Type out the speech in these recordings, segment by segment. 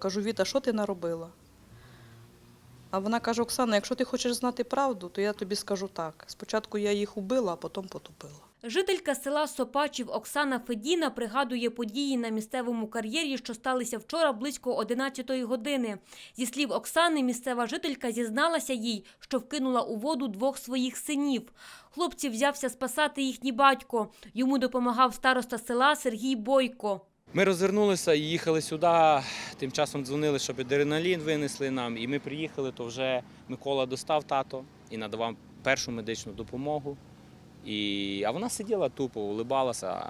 Кажу, Віта, що ти наробила? А вона каже: Оксана, якщо ти хочеш знати правду, то я тобі скажу так. Спочатку я їх убила, а потім потопила. Жителька села Сопачів Оксана Федіна пригадує події на місцевому кар'єрі, що сталися вчора близько 11-ї години. Зі слів Оксани, місцева жителька зізналася їй, що вкинула у воду двох своїх синів. Хлопці взявся спасати їхній батько. Йому допомагав староста села Сергій Бойко. Ми розвернулися і їхали сюди. Тим часом дзвонили, щоб адреналін винесли нам. І ми приїхали, то вже Микола достав тато і надавав першу медичну допомогу. І... А вона сиділа тупо, улибалася.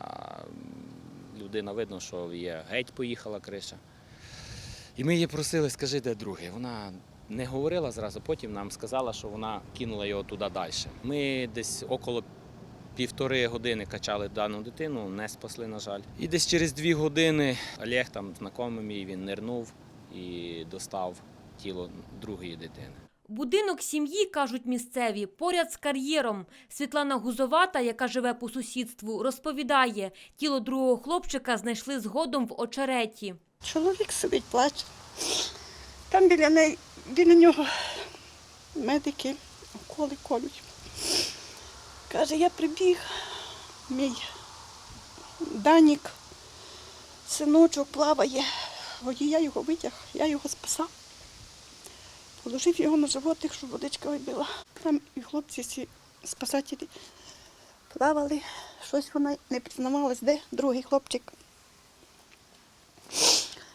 Людина видно, що є геть поїхала криша. І ми її просили, скажи, де другий. Вона не говорила зразу, потім нам сказала, що вона кинула його туди далі. Ми десь около півтори години качали дану дитину, не спасли, на жаль. І десь через дві години Олег, там знайомий мій, він нирнув і достав тіло другої дитини. Будинок сім'ї, кажуть місцеві, поряд з кар'єром. Світлана Гузовата, яка живе по сусідству, розповідає, тіло другого хлопчика знайшли згодом в очереті. Чоловік сидить, плаче. Там біля, неї, біля нього медики уколи колють. Каже, я прибіг, мій Данік, синочок плаває, водія його витяг, я його спасав. Положив його на животик, щоб водичка вибила. Там і хлопці ці спасателі плавали, щось вона не признавалась, де другий хлопчик.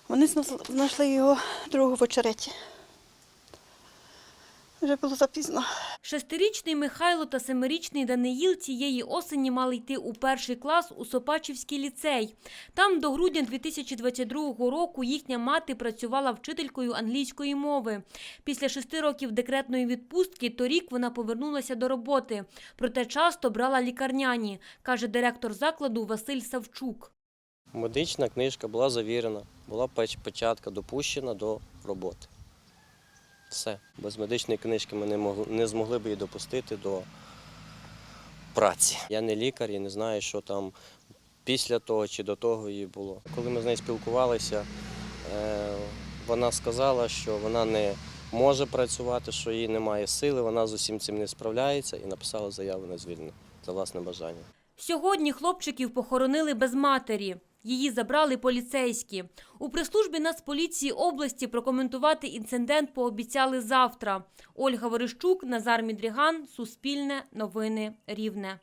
Вони знайшли- його другого в очереті. Вже було запізно. Шестирічний Михайло та семирічний Даниїл цієї осені мали йти у перший клас у Сопачівський ліцей. Там до грудня 2022 року їхня мати працювала вчителькою англійської мови. Після шести років декретної відпустки торік вона повернулася до роботи. Проте часто брала лікарняні, каже директор закладу Василь Савчук. Медична книжка була завірена, була печ- печатка допущена до роботи. Все. Без медичної книжки ми не, могли, не змогли б її допустити до праці. Я не лікар і не знаю, що там після того чи до того їй було. Коли ми з нею спілкувалися, е, вона сказала, що вона не може працювати, що їй немає сили, вона з усім цим не справляється і написала заяву на звільнення за власне бажання. Сьогодні хлопчиків похоронили без матері. Її забрали поліцейські. У прес-службі Нацполіції області прокоментувати інцидент пообіцяли завтра. Ольга Верещук, Назар Мідріган, Суспільне, Новини Рівне.